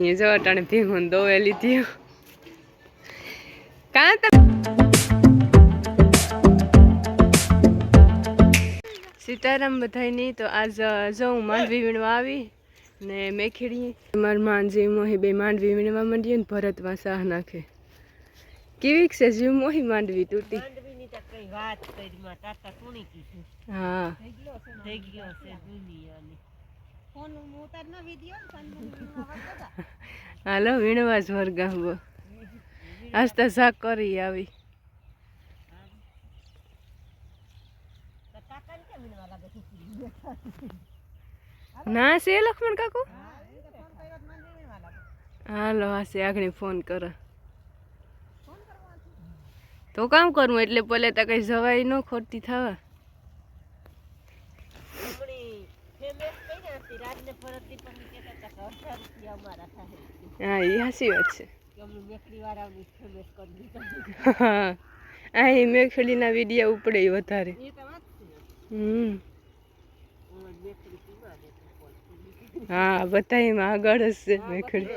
એ જો અટાણે ભીમું દોવે લીધી. કાં સીતારામ બધાયની તો આજ જો હું માંડવી વીણવા આવી ને મેખેડી. મારા માંજી મોહી બે માંડવી વીણવા માંડીએ ને ભરતમાં સાહ નાખે. કેવી છે જીવ મોહી માંડવી તૂટી? વાત કરી માં ટાટા કોણી કીધું? હા. થઈ ગયો છે દુનિયાની ફોન ઉતાર ના વિડિયો હાલો વીણવા જ વર્ગાવો. આજ તો શાક કરી આવી. ના છે? લક્ષ્મણ કાકુ? હાલો હાસે આગળ ફોન કરો. તો કામ કરવું એટલે પેલે તો કઈ જવાય ન ખોટતી થવા હમણી ફેમસ કઈ હતી રાજને ફરતી પણ કહેતા હતા કે અઢાર રૂપિયા અમારા થાય હા એ હાસી વાત છે. હા એ મેખડીના વિડીયા ઉપડે વધારે. હમ. હું બધા એમાં આગળ જ છે મેખડી.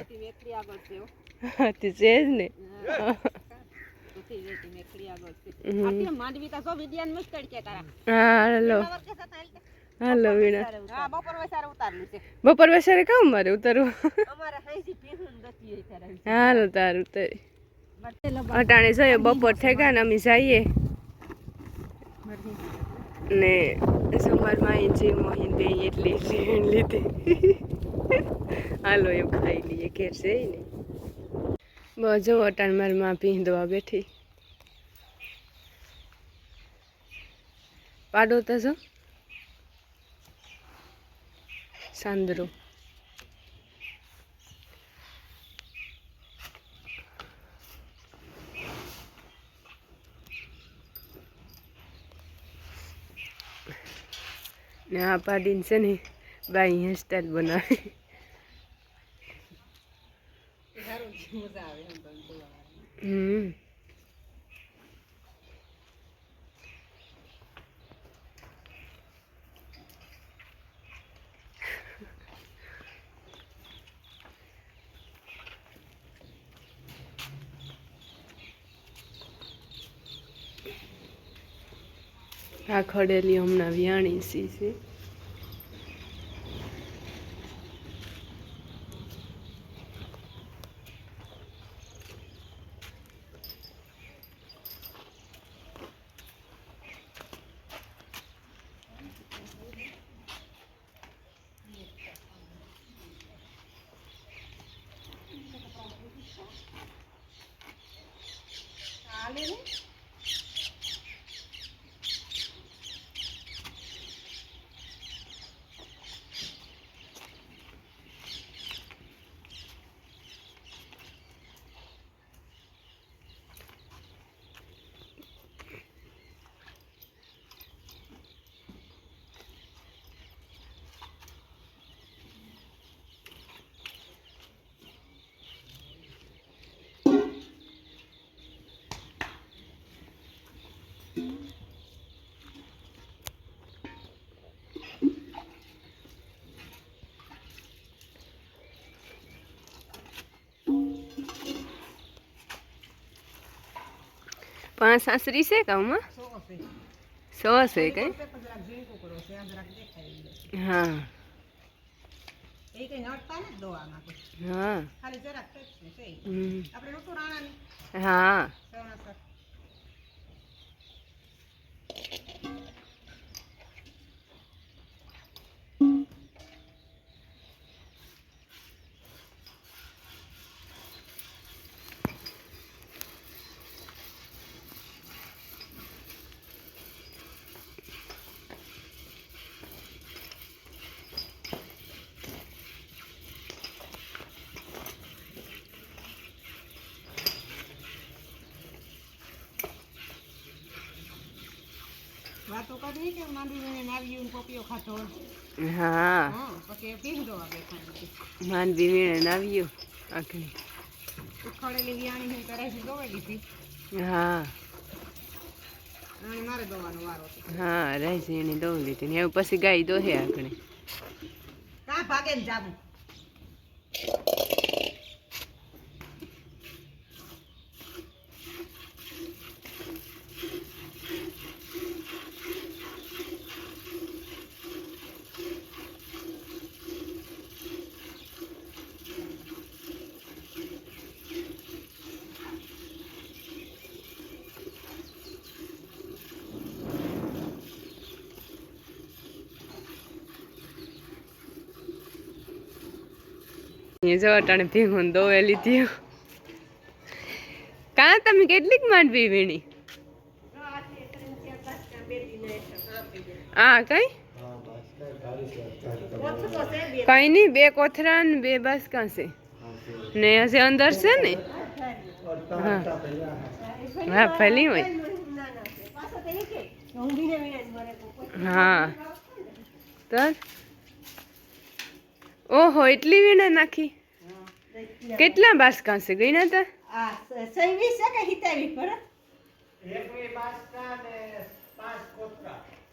તે છે જ ને. હા. હાલો? હાલો વીણા. હા બપોર વસારે ઉતારલું છે. બપોર વસારે કામ મારે ઉતરવું? અમારે પીહું દતી હાલો તારું ઉતારી. અટાણે જોઈએ બપોર થઈ ગયા ને અમે જઈએ. ને સવારમાં અહીં જે મોહિન બે એટલી એટલી લીધી. હાલો એમ ખાઈ લઈએ ઘેર છે ને બસ જો અટાણ મારી માં પીંધવા બેઠી. પાડો તો જો. સાંદરો ને આ પાડીને છે ને બાઈ હેરસ્ટાઈલ બનાવે. હમ. આ ખડેલી હમણાં વ્યાણી સી છે. પાંચ સાસરી છે કામમાં સો છે કઈ? હા. હા. હા. કરી કે માંડવીને નારિયેળ પોપિયો ખાતો હા. હા પછી પીંધો આવે ખાંડ માનવી વીણે આવ્યું આખી ઉખડેલી વિયાણી હોય તો રાઈસ દોવાઈ લીધી. હા. મારે દોવાનો વારો હા રાઈસ એની દઉં લીધી ને એવું પછી ગાય દોહે આખણે કાં ભાગે ને જાવું? જો, અટાણે ભીંગું દોવે લીધી. કાં તમે કેટલીક માંડવી વીણી આ કઈ? કઈ નહીં, બે કોથરા ને બે બાસકા છે. ને હશે અંદર છે ને? હા. હા, ભલી હોય. હા. તર ઓહો એટલી વીણા નાખી? કેટલા બાસકા છે ગઈ ના તા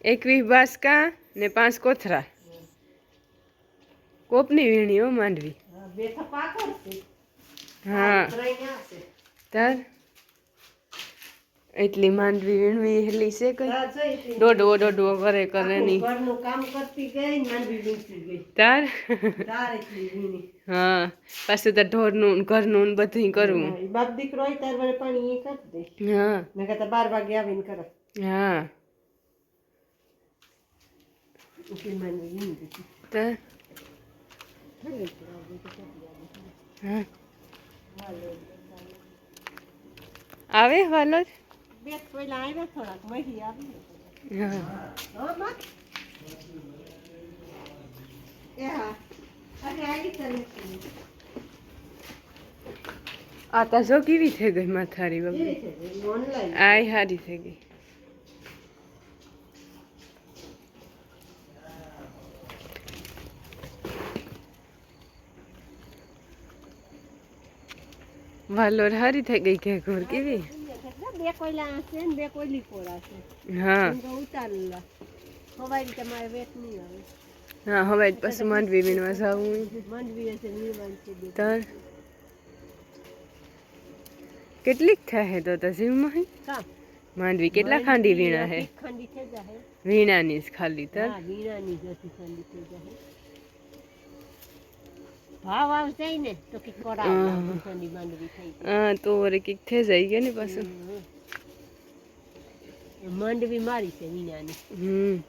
એકવીસ બાસકા ને પાંચ કોથરા. કોપની વીણી હો માંડવી. હા તાર? એટલી માંડવી વીણવી એટલી છે કઈ? દોડવો દોડવો કરે કરે નહીં ઘરનું કામ કરતી ગઈ માંડવી વીણતી ગઈ. તાર? તાર એટલી હા પાછું તો ઢોરનું ઘરનું ને બધું કરવું બાપ દીકરો હોય તાર વડે પાણી એ કરી દે. હા. મેં કહેતા બાર વાગે આવીને કરે. તાર? હા. આવે વાલોર બે પહેલા આવ્યા થોડાક મહી આવી આ તા કેવી થઈ ગઈ માથારી બાબુ આય હારી થઈ ગઈ વાલોર હારી થઈ ગઈ કે ઘોર કેવી બે કોયલા હશે ને બે કોયલી કોરા છે હા. ઉતારેલા હવાઈ તમારે વેત નહીં આવે. હા હવે જ પછી માંડવી વીણવા જવું માંડવી હશે વીણવાની તર? કેટલીક થાય તો તો જીવમાં કામ માંડવી કેટલા ખાંડી વીણા હે? ખાંડી થઈ જાય વીણાની જ ખાલી તર? હા વીણાની જ ખાંડી થઈ જાય ભાવ આવશે ને તો કે કોરા હમ. માંડવી થઈ હા તો વરે કંઈક થઈ જાય ગયા ને પાછું? માંડવી મારી છે વીણાની. હમ.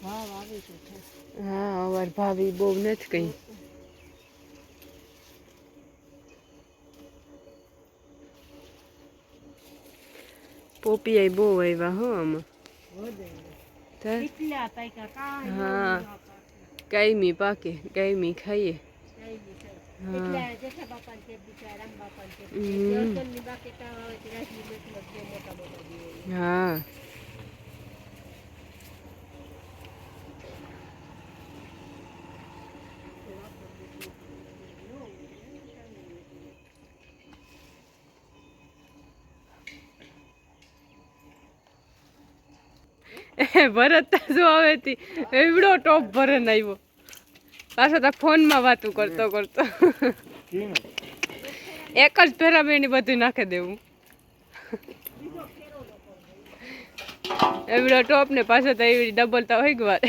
ભાવ આવે છે હા અવાર ભાભી બહુ નથી કઈ. પોપિયાઈ બહુ આવ્યા હો આમાં. હા. કાયમી પાકે કાયમી ખાઈએ કાંઈ બી થાય. હા. એટલા જેઠા બાપાને છે, બીજા રામ બાપાને છે. હમ. દેવતનની બાકેટા આવે છે, રાજવી મતલબ જે મોટા મોટા દેવ. હા એ ભરત જો આવે એવડો ટોપ ભરન આવ્યો. પાછો તો ફોનમાં વાતું કરતો કરતો. એક જ ફેરા બેની બધું નાખી દેવું. એવડો ટોપ ને પાછો તો એવી ડબલ તો હોય ગવાર